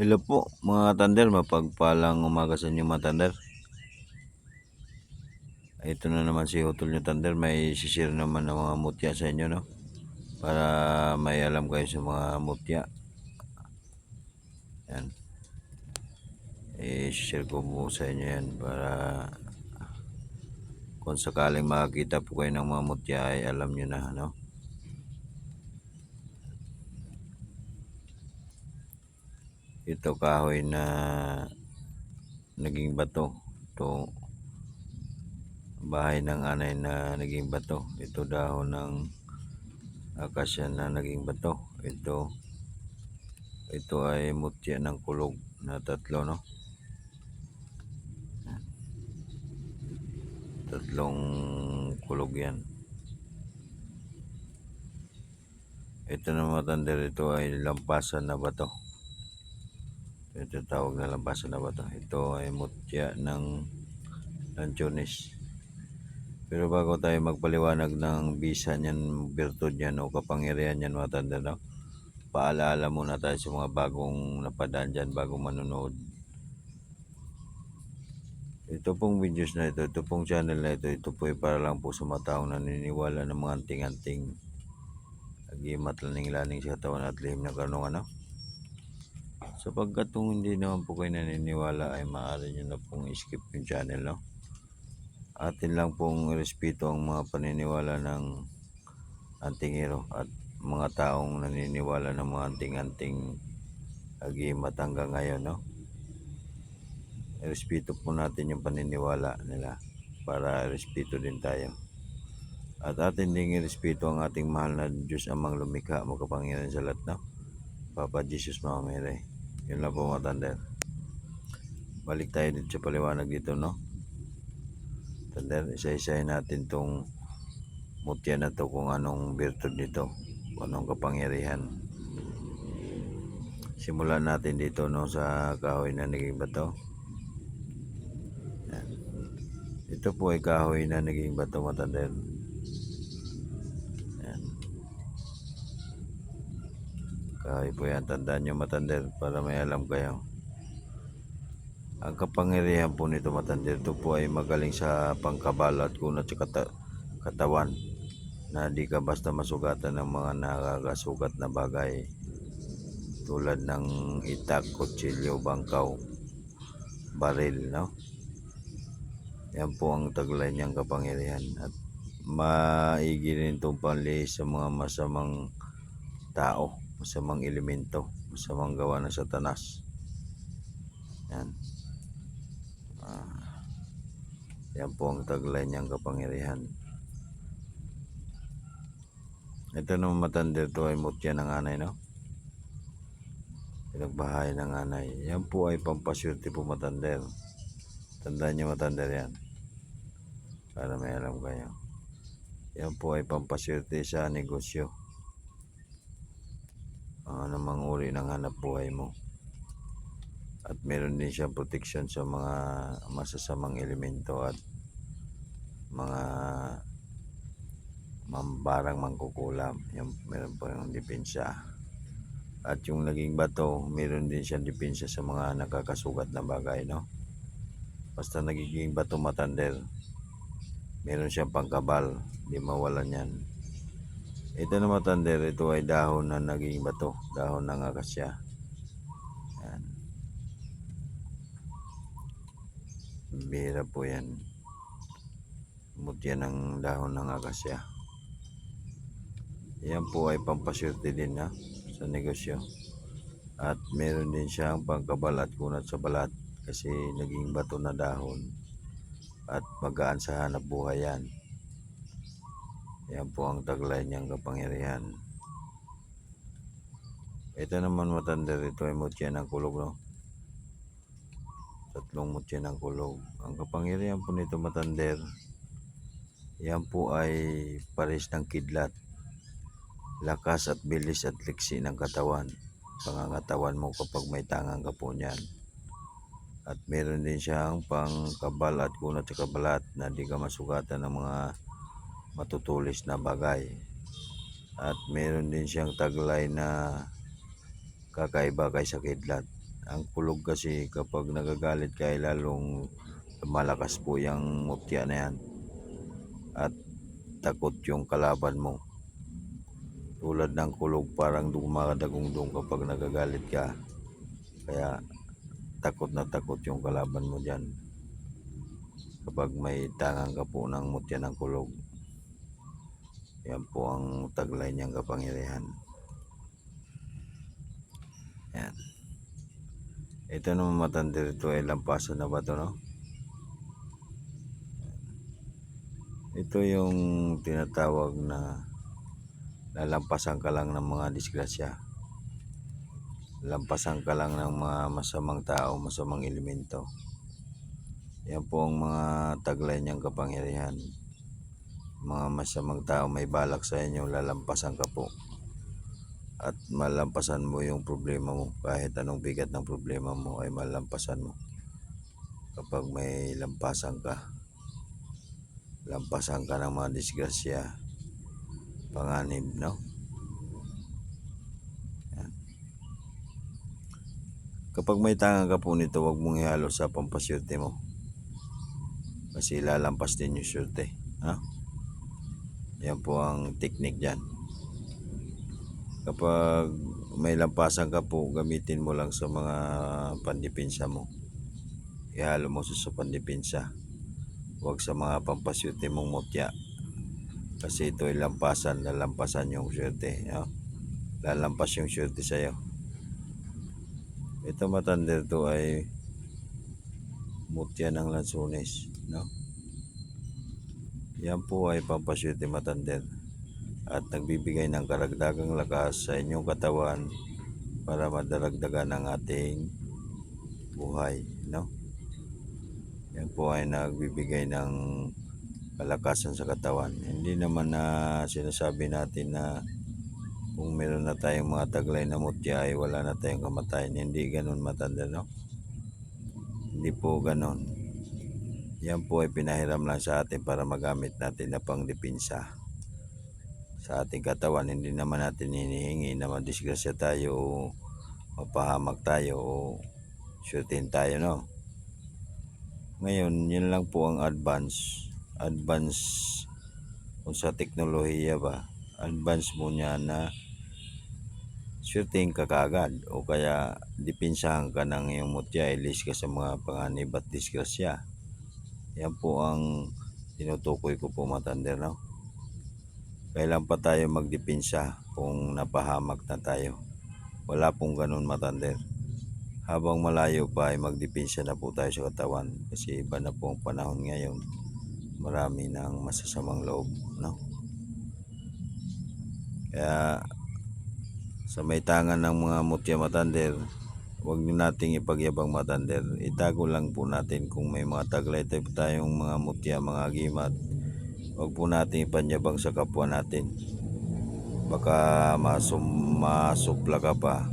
Hello po mga tander, mapagpalang umaga sa inyo mga tander. Ito na naman si Hotol nyo tander, may sisir naman ng mga mutya sa inyo no. Para may alam kayo sa mga mutya. Yan. I-share ko po sa inyo yan para kung sakaling makakita po kayo ng mga mutya ay alam nyo na no. Ito kahoy na naging bato. Ito bahay ng anay na naging bato. Ito dahon ng akasya na naging bato. Ito ito ay mutya ng kulog na tatlo no? Tatlong kulog yan. Ito na matanda ito ay lampasan na bato ito tawag na lampasan na bato ito ay mutya ng lanchones pero bago tayo magpaliwanag ng bisa niyan, virtud niyan o kapangyarihan niyan mga tanda, no? Paalaala muna tayo sa mga bagong napadaan dyan, bagong manonood. Ito pong videos na ito, ito pong channel na ito, ito po ay para lang po sa mga taong naniniwala ng mga anting-anting agimat laning-laning sa katawan at lihim na karunungan, no? Sapagkat kung hindi naman po kayo naniniwala ay maaari nyo na pong skip yung channel, no? atin lang pong respeto ang mga paniniwala ng antingero at mga taong naniniwala ng mga anting-anting agimat hanggang ngayon, no? Respeto po natin yung paniniwala nila para respeto din tayo. At atin ding respeto ang ating mahal na Diyos amang lumikha, makapangyarihan sa lahat, no? Papa Jesus Mama Mary. Yun lang po mga tander. Balik tayo dito sa paliwanag dito, no? Tander, isa-isahin natin tong mutya na to kung anong virtud nito, anong kapangyarihan. Simulan natin dito no sa kahoy na naging bato. Ito po ay kahoy na naging bato matander. Kahoy po yan, tandaan nyo matander para may alam kayo. Ang kapangyarihan po nito matandir ito po ay magaling sa pangkabala at sa kata- katawan na di ka basta masugatan ng mga nakakasugat na bagay tulad ng itak, kutsilyo, bangkaw, baril, no? Yan po ang taglay niyang kapangyarihan at maigi rin itong panlihis sa mga masamang tao, masamang elemento, masamang gawa ng satanas. Yan. Ah, yan po ang taglay niyang kapangyarihan. Ito naman matanda ito ay mutya ng anay, no? Pinagbahay ng anay. Yan po ay pampaswerte po matander. Tandaan niyo matander yan. Para may alam kayo. Yan po ay pampaswerte sa negosyo. Ano namang uri ng hanap buhay mo. At meron din siyang protection sa mga masasamang elemento at mga mambarang mangkukulam. Yung meron po yung depensa. At yung naging bato meron din siyang depensa sa mga nakakasugat na bagay no? Basta nagiging bato matander meron siyang pangkabal di mawalan yan ito na matander ito ay dahon na naging bato dahon ng akasya yan Bira po yan. Mutya ng dahon ng akasya. Yan po ay pampaswerte din na sa negosyo. At meron din siyang pangkabalat kunat sa balat kasi naging bato na dahon. At magaan sa hanap buhay yan. Yan po ang taglay niyang kapangyarihan. Ito naman matanda rito ay mutya ng kulog no tatlong mutya ng kulog. Ang kapangyarihan po nito matander, yan po ay pares ng kidlat. Lakas at bilis at liksi ng katawan. Pangangatawan mo kapag may tangang ka po niyan. At meron din siyang pangkabal at kunat sa kabalat na di ka masugatan ng mga matutulis na bagay. At meron din siyang taglay na kakaiba kay sa Ang kulog kasi kapag nagagalit ka ay lalong malakas po yung mutya na yan. At takot yung kalaban mo. Tulad ng kulog parang dumadagong-dong kapag nagagalit ka. Kaya takot na takot yung kalaban mo dyan. Kapag may tangang ka po ng mutya ng kulog. Yan po ang taglay niyang kapangyarihan. Yan. Ito naman matanda rito ay lampasan na ba ito, no? Ito yung tinatawag na lalampasan ka lang ng mga disgrasya. Lampasan ka lang ng mga masamang tao, masamang elemento. Yan po ang mga taglay niyang kapangyarihan. Mga masamang tao may balak sa inyo, lalampasan ka po. At malampasan mo yung problema mo. Kahit anong bigat ng problema mo ay malampasan mo. Kapag may lampasan ka. Lampasan ka ng mga disgrasya. Panganib, no? Yan. Kapag may tangan ka po nito, huwag mong ihalo sa pampasyerte mo. Kasi lalampas din yung syerte. Ha? Yan po ang technique dyan. Kapag may lampasan ka po, gamitin mo lang sa mga pandipinsa mo. Ihalo mo sa, sa pandipinsa. Huwag sa mga pampasyute mong mutya. Kasi ito ay lampasan, lalampasan yung syerte. No? Lalampas yung syerte sa'yo. Ito matanda to ay mutya ng lansones. No? Yan po ay pampasyute matander at nagbibigay ng karagdagang lakas sa inyong katawan para madaragdagan ang ating buhay, no? Yan po ay nagbibigay ng kalakasan sa katawan. Hindi naman na sinasabi natin na kung meron na tayong mga taglay na mutya ay wala na tayong kamatayan. Hindi ganun matanda, no? Hindi po ganun. Yan po ay pinahiram lang sa atin para magamit natin na pangdipinsa sa ating katawan. Hindi naman natin hinihingi na madisgrasya tayo o mapahamak tayo o shootin tayo, no? Ngayon, yun lang po ang advance. Advance kung sa teknolohiya ba. Advance mo niya na shooting ka kagad o kaya dipinsahan ka ng iyong mutya, ilis ka sa mga panganib at disgrasya. Yan po ang tinutukoy ko po matander, no? Kailan pa tayo magdipinsa kung napahamak na tayo? Wala pong ganun matander. Habang malayo pa ay magdipinsa na po tayo sa katawan kasi iba na po ang panahon ngayon. Marami ng masasamang loob, no? Kaya sa may tangan ng mga mutya matander, nyo nating ipagyabang matander. Itago lang po natin kung may mga taglay tayo tayong mga mutya, mga gimat. Huwag po nating ipanyabang sa kapwa natin. Baka masum masupla ka pa.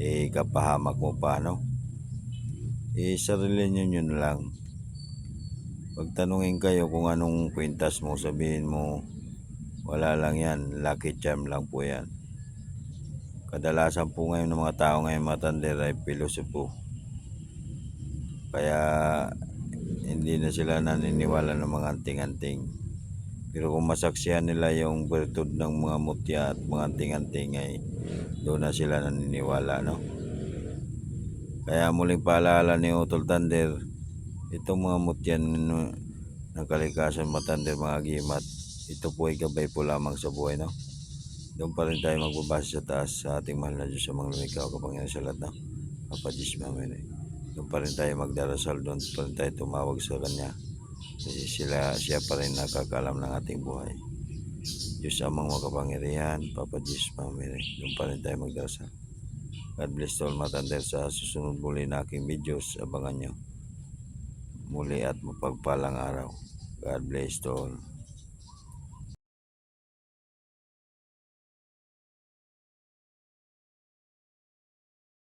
Eh, kapahamak mo pa, no? Eh, sarili nyo yun lang. Pagtanungin kayo kung anong kwintas mo, sabihin mo, wala lang yan, lucky charm lang po yan. Kadalasan po ngayon ng mga tao ngayon matander ay pilosopo. Kaya hindi na sila naniniwala ng mga anting-anting. Pero kung masaksihan nila yung bertud ng mga mutya at mga anting-anting ay doon na sila naniniwala, no? Kaya muling paalala ni Utol Thunder, itong mga mutyan ng kalikasan matander mga gimat, ito po ay gabay po lamang sa buhay, no? Doon pa rin tayo magbabasa sa taas sa ating mahal na Diyos sa mga lumikaw kapangyarihan sa lahat, no? Papa Diyos, Mamere. Doon pa rin tayo magdarasal, doon pa rin tayo tumawag sa Kanya. Kasi sila, siya pa rin nakakalam ng ating buhay. Diyos amang makapangyarihan, Papa Diyos, Mamere. Doon pa rin tayo magdarasal. God bless all matander sa susunod muli na aking videos. Abangan nyo. Muli at mapagpalang araw. God bless all.